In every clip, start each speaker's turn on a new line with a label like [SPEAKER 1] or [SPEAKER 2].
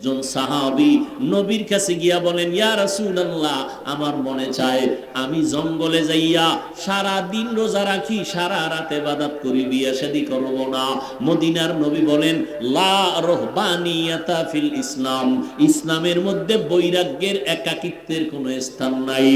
[SPEAKER 1] একজন সাহাবি নবীর কাছে গিয়া বলেন, ইয়া রাসূলুল্লাহ, আমার মনে চায় আমি জঙ্গলে যাইয়া সারা দিন রোজা রাখি, সারা রাতে বাদাত করি, বিয়ে শাদী করব না। মদিনার নবী বলেন, লা রহবানিয়াতা ফিল ইসলাম, ইসলামের মধ্যে বৈরাগ্যের একাকিত্বের কোনো স্থান নাই।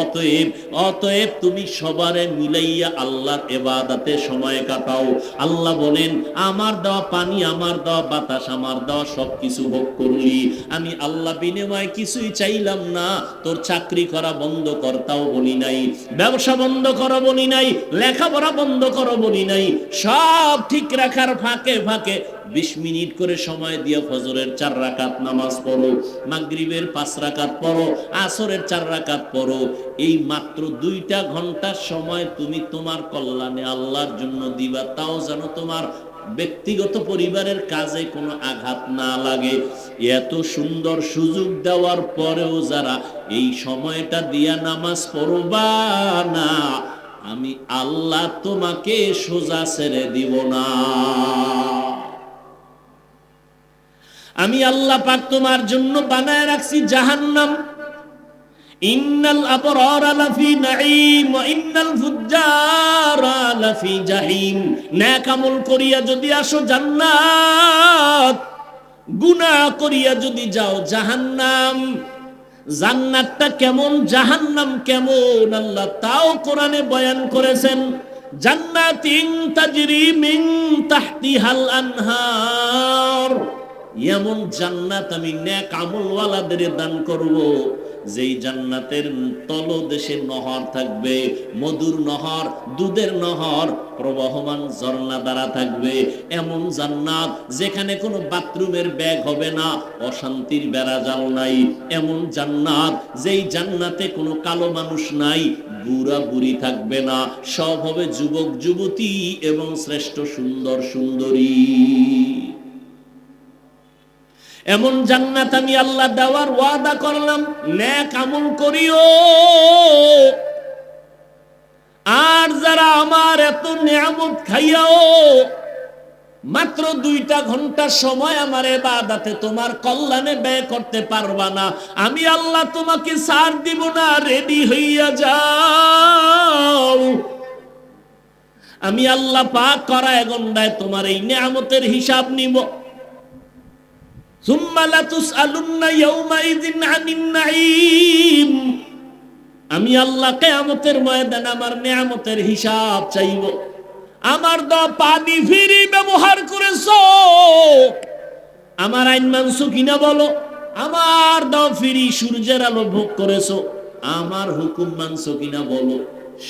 [SPEAKER 1] অতএব অতএব তুমি সবারে মিলাইয়া আল্লাহর এবাদাতে সময় কাটাও। আল্লাহ বলেন, আমার দেওয়া পানি, আমার দেওয়া বাতাস, আমার দেওয়া সবকিছু ভোগ করলি? আমি আল্লাহ বিনিময়ে কিছুই চাইলাম না। তোর চাকরি করা বন্ধ করতাও বলি নাই, ব্যবসা বন্ধ করো বলি নাই, লেখাপড়া বন্ধ করো বলি নাই, সব ঠিক রাখার ফাঁকে ফাঁকে বিশ মিনিট করে সময় দিয়ে ফজরের চার রাকাত নামাজ পড়ো, মাগরিবের পাঁচ রাকাত পড়ো, আসরের চার রাকাত পড়ো। এই মাত্র দুইটা ঘণ্টার সময় তুমি তোমার কল্যাণে আল্লাহর জন্য দিবা, তাও যেন তোমার ব্যক্তিগত পরিবারের কাজে কোনো আঘাত না লাগে। এত সুন্দর সুযোগ দেওয়ার পরেও যারা এই সময়টা দিয়া নামাজ পড়বা না, আমি আল্লাহ তোমাকে সোজা ছেড়ে দিব না। আমি আল্লাহ পাক তোমার জন্য বানায় রাখছি জাহান্নাম। ইন্নাল আবরার লাফি নাঈম ওয়া ইন্নাল ফুজ্জার লাফি জাহিম। নেক আমল করিয়া যদি আসো জান্নাত, গুনাহ করিয়া যদি যাও জাহান্নাম। জান্নাতটা কেমন, জাহান্নাম কেমন, আল্লাহ তাও কোরআনে বয়ান করেছেন, জান্নাতিন তাজরি মিন তাহতিহাল আনহার। এমন জান্নাত আমি নেক আমলওয়ালাদের দান করব। যেই জান্নাতের তলদেশে নহর থাকবে, মধুর নহর, দুধের নহর, প্রবাহমান ঝর্ণা দ্বারা থাকবে। এমন জান্নাত যেখানে কোনো বাথরুমের ব্যাগ হবে না, অশান্তির বেড়াজাল নাই। এমন জান্নাত যেই জান্নাতে কোনো কালো মানুষ নাই, বুড়া বুড়ি থাকবে না। সব হবে যুবক, যুবতী এবং শ্রেষ্ঠ সুন্দর সুন্দরী। এমন জান্নাত আমি আল্লাহ দেওয়ার ওয়াদা করলাম ন্যাক আমল করিও। আর যারা আমার এত নিয়ামত খাইয়াও, মাত্র দুইটা ঘণ্টা সময় আমার এবাদাতে তোমার কল্যাণে ব্যয় করতে পারবা না। আমি আল্লাহ তোমাকে সার দিব না, রেডি হইয়া যাও। আমি আল্লাহ পাক করা গন্ডায় তোমার এই নিয়ামতের হিসাব নিব। আমি আল্লাহ কেয়ামতের ময়দান আমার নিয়ামতের হিসাব চাইব। আমার দ পানি ফিরি ব্যবহার করেছ। আমার আইন মানছো কিনা বলো? আমার দ ফিরি সূর্যের আলো ভোগ করেছ। আমার হুকুম মানছো কিনা বলো?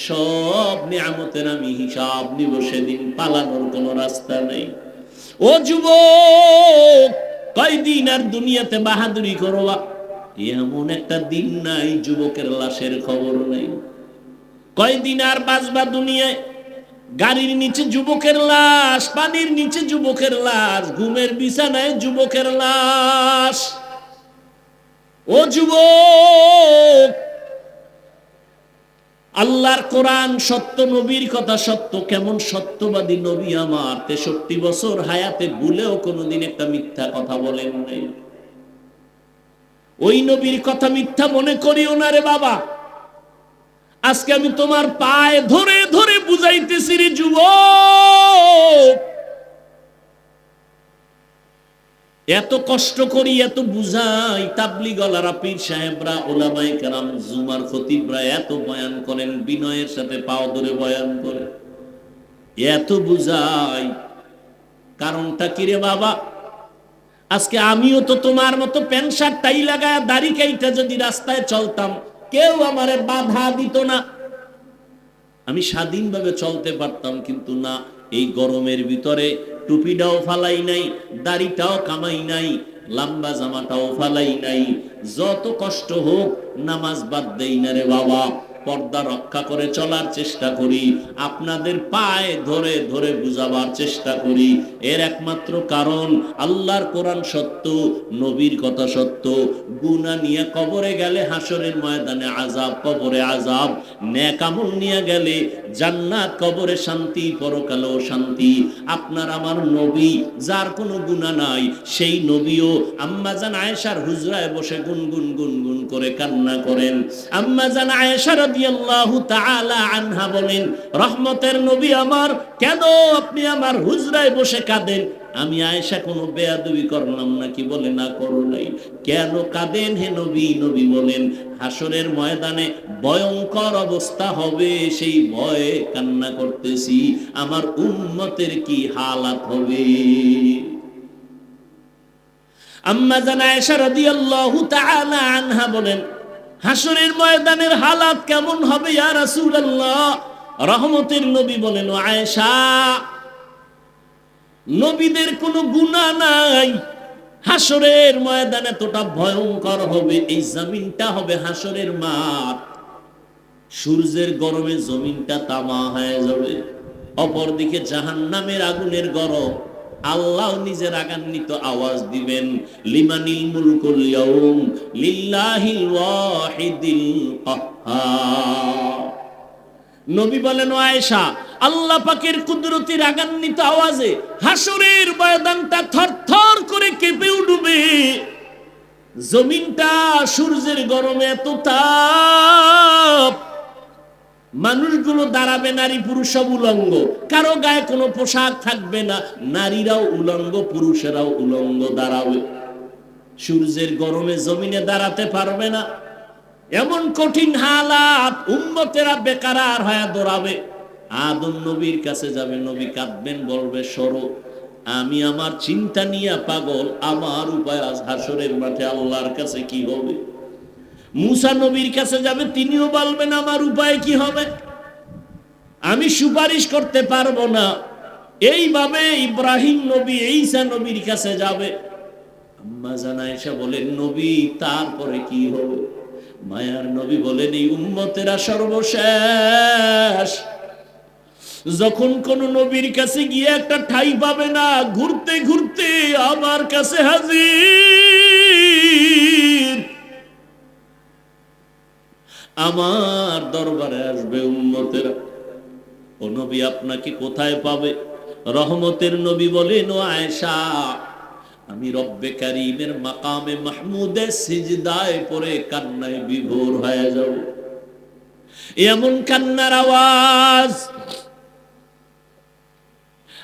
[SPEAKER 1] সব নিয়ামতের আমি হিসাব নিব, সেদিন পালানোর কোনো রাস্তা নেই। ও যুবক কয়দিন আর দুনিয়াতে বাহাদুরি করবা? এমন একটা দিন নাই, যুবকের লাশের খবর নেই। কয়দিন আর বাঁচবা দুনিয়ায়? গাড়ির নিচে যুবকের লাশ, পানির নিচে যুবকের লাশ, ঘুমের বিছানায় যুবকের লাশ। ও যুবক আল্লাহর কোরআন সত্য, নবীর কথা সত্য, কেমন সত্যবাদী নবী আমার? তেষট্টি বছর হায়াতে ভুলেও কোনোদিন একটা মিথ্যা কথা বলেন নাই। ওই নবীর কথা মিথ্যা মনে করিও না রে বাবা। আজকে আমি তোমার পায়ে ধরে ধরে বুঝাইতেছি রে যুবক। এত কষ্ট করি, এত বুঝাই। তাবলি গলারা পীর সাহেবরা ওলামাই কারাম, জুমার খতিবরা এত বয়ান করেন, বিনয়ের সাথে পাও ধরে বয়ান করে। এত বুঝাই। কারণটা কিরে বাবা? আজকে আমিও তো তোমার মতো প্যান্ট শার্ট, টাই লাগায়, দাড়ি কাইটা যদি রাস্তায় চলতাম, কেউ আমারে বাধা দিত না। আমি স্বাধীনভাবে চলতে পারতাম, কিন্তু না, এই গরমের ভিতরে টুপিটাও ফালাই নাই, দাড়িটাও কামাই নাই, লম্বা জামাটাও ফালাই নাই। যত কষ্ট হোক, নামাজ বাদ দেই না রে বাবা। পর্দা রক্ষা করে চলার চেষ্টা করি। আপনাদের পায়ে ধরে ধরে বুঝাবার চেষ্টা করি। এর একমাত্র কারণ, আল্লাহর কোরআন সত্য, নবীর কথা সত্য। গুনা নিয়ে কবরে গেলে হাসরের ময়দানে আজাব কবরে আজাব ন্যাকামল নিয়ে গেলে জান্নাত, কবরে শান্তি, পরকালেও শান্তি। আপনার আমার নবী, যার কোনো গুণা নাই, সেই নবীও আম্মাজান আয়েশার হুজরায় বসে গুনগুন গুনগুন করে কান্না করেন। আম্মাজান আয়েশা আনহা বলেন, রহমতের নবী আমার, কেন আপনি আমার হুজরায় বসে কাঁদেন? আমি কোনো করলাম নাকি বলে, না, করো নাই। কেন কাঁদেন হে নবী? নবী বলেন হাসরের ময়দানে ভয়ঙ্কর অবস্থা হবে, সেই ভয়ে কান্না করতেছি। আমার উম্মতের কি হালাত হবে? আম্মা জানা আয়েশা তাআলা আনহা বলেন হাসরের ময়দানের হালাত কেমন হবে, ইয়া রাসূলুল্লাহ? রহমতের নবী বলেন আয়েশা, নবীদের কোনো গুণা নাই। হাসরের ময়দান এতটা ভয়ঙ্কর হবে, এই জমিনটা হবে হাসরের মাঠ। সূর্যের গরমে জমিনটা তামা হয়ে যাবে। অপরদিকে জাহান নামের আগুনের গরম। আল্লাহ নিজের আগান্বিত আওয়াজ দিবেন, লিমানিল মুলকুল ইয়াউম লিল্লাহিল ওয়াহিদিল কাহ্হার নবী বলেন আয়েশা, আল্লাহ পাকের কুদরতি রাগান্বিত আওয়াজে হাসরের ময়দানটা থরথর করে কেঁপে উঠবে। জমিনটা সূর্যের গরমে এত তাপ মানুষগুলো দাঁড়াবে নারী পুরুষ সব উলঙ্গ। কারও গায়ে কোনো পোশাক থাকবে না, নারীরাও উলঙ্গ, পুরুষেরাও উলঙ্গ দাঁড়াবে সূর্যের গরমে জমিনে দাঁড়াতে পারবে না। এমন কঠিন হালাত উম্মতেরা বেকারার হয়ে দৌড়াবে। আদম নবীর কাছে যাবে, নবী কাঁদবেন, বলবে, সরো, আমি আমার চিন্তা নিয়ে পাগল, আমার উপায় আজ হাসরের মাঠে আল্লাহর কাছে কি হবে? মুসা নবীর কাছে যাবে, তিনিও বলবেন, আমার উপায় কি হবে? আমি সুপারিশ করতে পারব না। এইভাবে ইব্রাহিম নবী, ঈসা নবীর কাছে যাবে। আম্মা জানা এসে বলেন নবী, তারপরে কি হবে? মায়ার নবী বলেন, এই উম্মতেরা সর্বশেষ। যখন কোন নবীর কাছে গিয়ে একটা ঠাই পাবে না, ঘুরতে ঘুরতে আমার কাছে হাজির। আমার দরবারে আসবে উম্মতেরা। ও নবী আপনাকে কোথায় পাবে? রহমতের নবী বলেন, ও আয়েশা, আমি রব্বে কারিমের মাকামে মাহমুদে সিজদায় পরে কান্নায় বিভোর হয়ে যাব। এমন কান্নার আওয়াজ।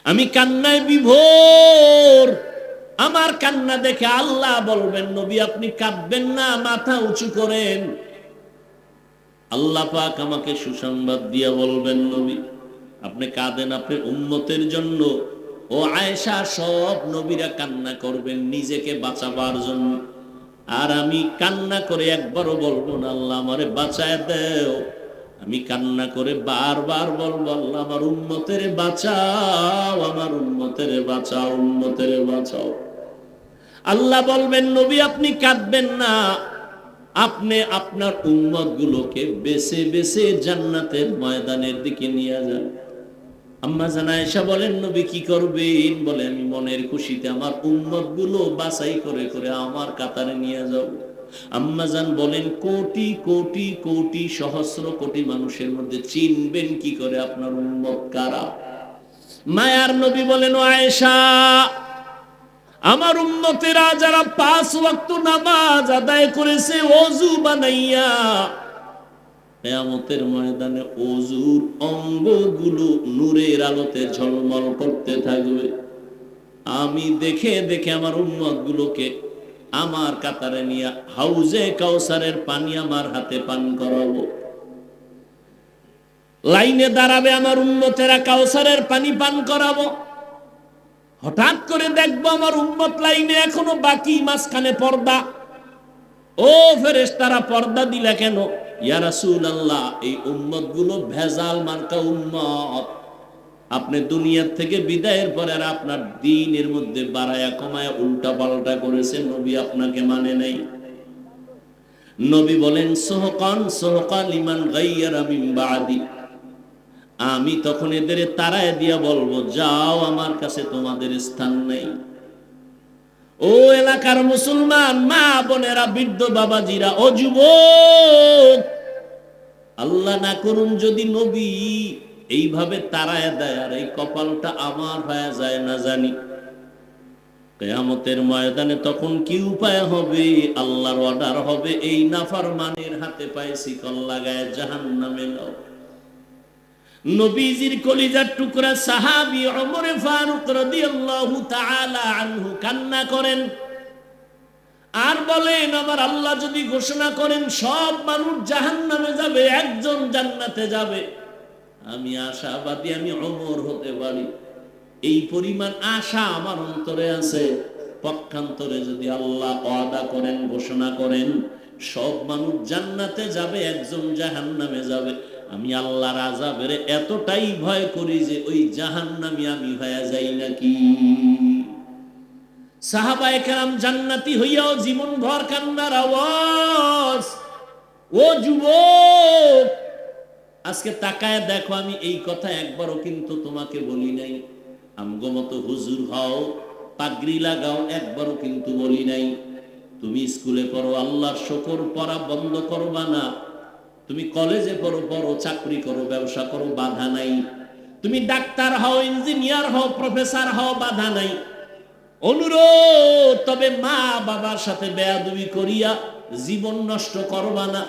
[SPEAKER 1] আমি কান্নায় বিভোর। আমার কান্না দেখে আল্লাহ বলবেন, নবী আপনি কাঁদবেন না, মাথা উঁচু করেন। আল্লাহ পাক আমাকে সুসংবাদ দিয়া বলবেন নবী, আপনি কাঁদেন আপনি উন্মতের জন্য। ও আয়েশা, সব নবীরা কান্না করবেন, নিজেকে বাঁচাবার জন্য। আর আমি কান্না করে একবারও বলব না, আল্লাহ আমারে বাঁচায় দেও। আমি কান্না করে বারবার বলব, আল্লাহ আমার উন্মতের বাঁচাও, আমার উন্মতের বাঁচাও উন্মতের বাঁচাও। আল্লাহ বলবেন, নবী আপনি কাঁদবেন না। আপনি আপনার উম্মত গুলোকে বেছে বেছে জান্নাতের ময়দানের দিকে নিয়ে যান। আম্মা জানা এসা বলেন, নবী কি করবেন? বলে, আমি মনের খুশিতে আমার উম্মতগুলো বাছাই করে করে আমার কাতারে নিয়ে যাব আম্মা জান বলেন, কোটি কোটি কোটি সহস্র কোটি মানুষের মধ্যে চিনবেন কি করে আপনার উম্মত কারা? মায়ার নবী বলেন আয়েশা আমার উন্নতেরা যারা পাঁচ ওয়াক্ত নামাজ আদায় করেছে, অজু বানাইয়া কেয়ামতের ময়দানে অজুর অঙ্গগুলো নূরের আলোতে ঝলমল করতে থাকবে। আমি দেখে দেখে আমার উম্মত গুলোকে আমার কাতারে নিয়ে হাউজে কাউসারের পানি আমার হাতে পান করাবো। লাইনে দাঁড়াবে আমার উন্নতেরা কাউসারের পানি পান করাবো। হঠাৎ করে দেখব আমার উম্মত লাইনে এখনও বাকি মাঝখানে পর্দা। ও ফেরেস তারা পর্দা দিলে কেন? ইয়া রাসূলুল্লাহ, এই উম্মতগুলো ভেজাল মার্কা উম্মত। আপনি দুনিয়ার থেকে বিদায়ের পরে আপনার দিনের মধ্যে বাড়ায়া কমায়া উল্টা পাল্টা করেছে নবী আপনাকে মানে নাই। নবী বলেন, সোহকান সোহকান ইমান গাইয়ার আমি বাদি। আমি তখন এদের তারায় দিয়া বলব, যাও আমার কাছে, তোমাদের স্থান নেই। ও এলাকার মুসলমান, মা বোনেরা, বৃদ্ধ বাবাজিরা, ও যুবক, আল্লাহ না করুন যদি নবী এইভাবে তারায় দেয়, আর এই কপালটা আমার হয়ে যায় না জানি। কেয়ামতের ময়দানে তখন কি উপায় হবে? আল্লাহর অর্ডার হবে, এই নাফার মানের হাতে পায়ে শিকল লাগায় জাহান নামে নবীজির কলিজার টুকরা সাহাবি ওমর ফারুক রাদিয়াল্লাহু তাআলা আনহু কান্না করেন। আর বলেন, আমার আল্লাহ যদি ঘোষণা করেন, সব মানুষ জাহান্নামে যাবে, একজন জান্নাতে যাবে। আমি আশাবাদী, আমি অমর হতে পারি। এই পরিমাণ আশা আমার অন্তরে আছে। পক্ষান্তরে যদি আল্লাহ ওয়াদা করেন, ঘোষণা করেন, সব মানুষ জান্নাতে যাবে, একজন জাহান্নামে যাবে। আমি আল্লাহর আজাবের এতটাই ভয় করি যে ওই জাহান্নামি আমি হয়ে যাই নাকি। সাহাবায়ে কেরাম জান্নাতি হইয়াও জীবন ভর কান্নার আওয়াজ। ও যুবক, আজকে তাকায় দেখো, আমি এই কথা একবারও কিন্তু তোমাকে বলি নাই। আমগো মতো হুজুর হও, পাগড়ি লাগাও, একবারও কিন্তু বলি নাই। তুমি স্কুলে পড়ো, আল্লাহর শকর পড়া বন্ধ করবা না। তুমি কলেজে পড়ো পড়ো, চাকরি করো, ব্যবসা করো, বাধা নাই। তুমি ডাক্তার হও, ইঞ্জিনিয়ার হও, প্রফেসর হও, বাধা নাই। অনুরোধ, তবে মা বাবার সাথে বেয়াদবি করিয়া জীবন নষ্ট করবা না।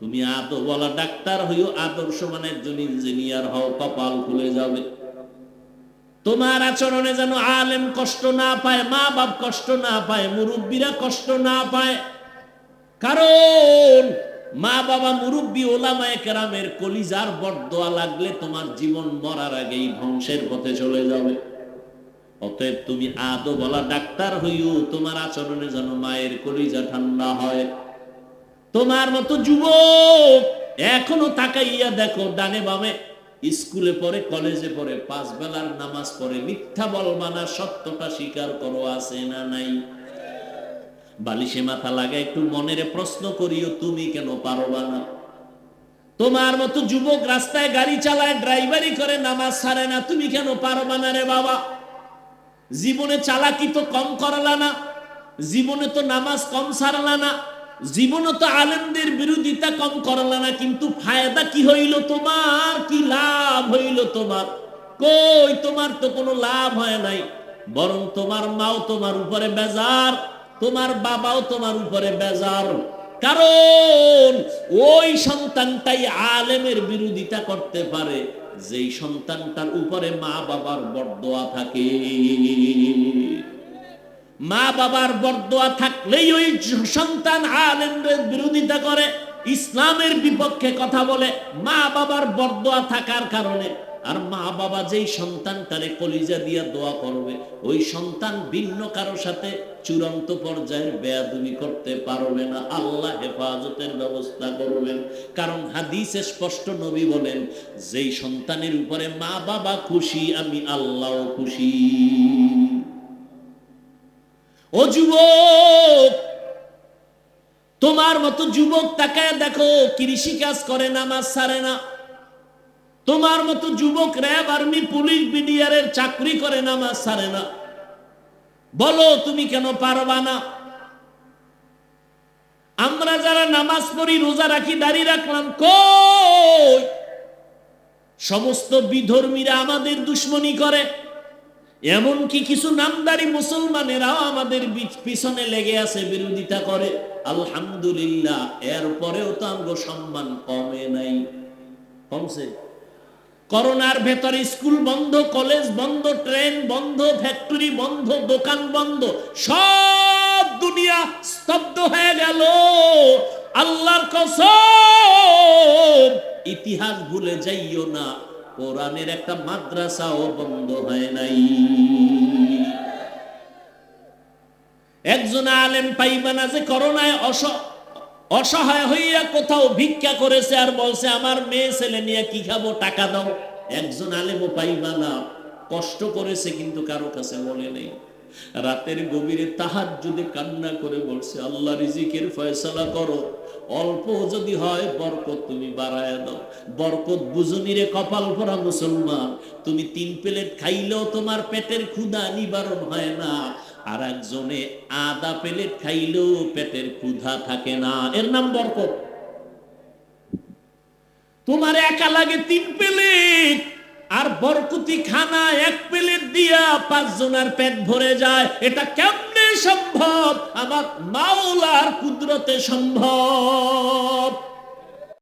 [SPEAKER 1] তুমি আদো বলা ডাক্তার হইও আদর্শ মানে একজন ইঞ্জিনিয়ার হও, কপাল খুলে যাবে। তোমার আচরণে যেন আলেম কষ্ট না পায়, মা বাপ কষ্ট না পায়, মুরব্বীরা কষ্ট না পায়। কারণ মা বাবা মুরব্বী ওলামায়ে কেরামের কলিজার বরদোয়া লাগলে তোমার জীবন মরার আগেই ধ্বংসের পথে চলে যাবে। অতএব তুমি আদো বলা ডাক্তার হইও, তোমার আচরণে যেন মায়ের কলিজা ঠান্ডা হয়। তোমার মতো যুবক এখনও তাকাইয়া দেখো, ডানে বামে স্কুলে পড়ে, কলেজে পড়ে পাঁচ বেলার নামাজ পড়ে, মিথ্যা বলবা না সত্যটা স্বীকার করো, আছে না নাই? বালিশে মাথা লাগা একটু মনের প্রশ্ন করিও, তুমি কেন পারবা না? তোমার মতো যুবক রাস্তায় গাড়ি চালায় ড্রাইভারি করে, নামাজ ছাড়ে না, তুমি কেন পারবা না রে বাবা? জীবনে চালাকি তো কম করলা না, জীবনে তো নামাজ কম ছাড়লা না, জীবনে তো আলেমদের বিরোধিতা কম করলা না, কিন্তু ফায়দা কি হইল তোমার? কি লাভ হইল তোমার? কই তোমার তো কোনো লাভ হয় নাই, বরং তোমার মাও তোমার উপরে বেজার। তোমার বাবাও তোমার উপরে বেজার। কারণ ওই সন্তানটাই আলেমের বিরোধিতা করতে পারে। যেই সন্তানটার উপরে মা বাবার বরদোয়া থাকে। মা বাবার বরদোয়া থাকলেই ওই সন্তান আলেমদের বিরোধিতা করে। ইসলামের বিপক্ষে কথা বলে মা বাবার বরদোয়া থাকার কারণে। আর মা বাবা যেই সন্তানটারে কলিজা দিয়া দোয়া করবে, ওই সন্তান ভিন্ন কারও সাথে চূড়ান্ত পর্যায়ের বেয়াদুমি করতে পারবে না। আল্লাহ হেফাজতের ব্যবস্থা করবেন। কারণ হাদিসে স্পষ্ট নবী বলেন, যেই সন্তানের উপরে মা বাবা খুশি, আমি আল্লাহ খুশি। ও যুবক, তোমার মতো যুবক তাকায় দেখো কৃষি কাজ করে, নামাজ ছাড়ে না। তোমার মতো যুবক র্যাব আর্মি, পুলিশ বিডিআরের চাকরি করে নামাজ ছাড়ে না। বলো, তুমি কেন পারবা না? আমরা যারা নামাজ পড়ি, রোজা রাখি, দাড়ি রাখলাম, কই? সমস্ত বিধর্মীরা আমাদের দুশ্মনী করে। এমনকি কিছু নামদারি মুসলমানেরাও আমাদের পিছনে লেগে আছে, বিরোধিতা করে। আলহামদুলিল্লাহ, এরপরেও তো আমগো সম্মান কমে নাই। কমছে? করোনার ভেতরে স্কুল বন্ধ, কলেজ বন্ধ, ট্রেন বন্ধ, ফ্যাক্টরি বন্ধ, দোকান বন্ধ, সব দুনিয়া স্তব্ধ হয়ে গেল। আল্লাহর কসম, ইতিহাস ভুলে যাইও না, কোরআনের একটা মাদ্রাসাও বন্ধ হয় নাই। একজন আলেম পাইবা না যে করোনায় অস অসহায় হইয়া কোথাও ভিক্ষা করেছে আর বলছে, আমার মেয়ে ছেলে নিয়ে কি খাব? টাকা দাও। একজন আলেমও পাইবা না। কষ্ট করেছে কিন্তু কারও কাছে বলে নেই। রাতের গভীরে তাহার যদি কান্না করে বলছে, আল্লাহ রিজিকের ফয়সালা করো। অল্প যদি হয় বরকত তুমি বাড়ায় দাও। বরকত বুঝুনি রে কপাল পরা মুসলমান। তুমি তিন প্লেট খাইলেও তোমার পেটের ক্ষুধা নিবারণ হয় না। আর একজনে আদা প্লেট খাইলেও পেটের ক্ষুধা থাকে না। এর নাম বরকত তোমার একা লাগে তিন প্লেট, আর বরকুতি খানা এক প্লেট দিয়া পাঁচ জনের পেট ভরে যায়। এটা কেমনে সম্ভব? আমার মাওলার কুদরতে সম্ভব।